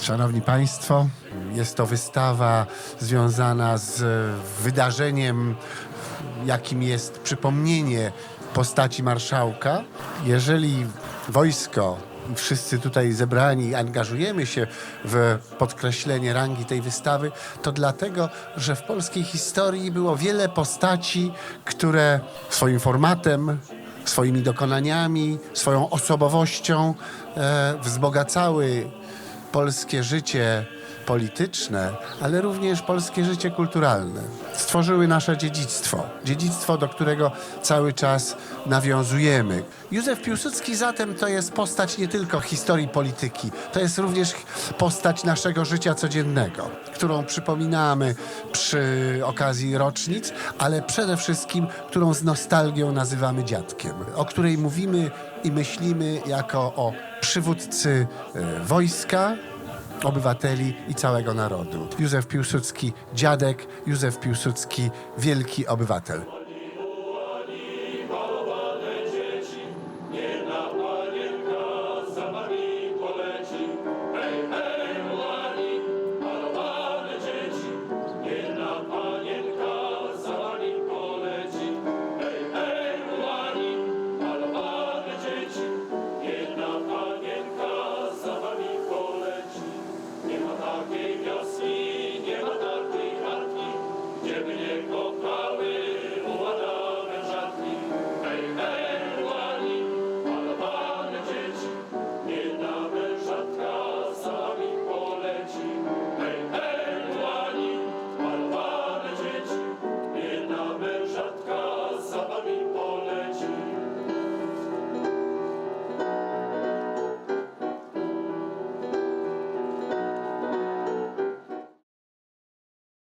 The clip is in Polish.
Szanowni Państwo, jest to wystawa związana z wydarzeniem, jakim jest przypomnienie postaci marszałka. Jeżeli wojsko wszyscy tutaj zebrani angażujemy się w podkreślenie rangi tej wystawy, to dlatego, że w polskiej historii było wiele postaci, które swoim formatem, swoimi dokonaniami, swoją osobowością e, wzbogacały polskie życie polityczne, ale również polskie życie kulturalne. Stworzyły nasze dziedzictwo, dziedzictwo, do którego cały czas nawiązujemy. Józef Piłsudski zatem to jest postać nie tylko historii polityki, to jest również postać naszego życia codziennego, którą przypominamy przy okazji rocznic, ale przede wszystkim, którą z nostalgią nazywamy dziadkiem, o której mówimy i myślimy jako o przywódcy e, wojska, obywateli i całego narodu. Józef Piłsudski, dziadek, Józef Piłsudski, wielki obywatel. takiej wioski nie ma takiej kartki, gdzie by nie kochały.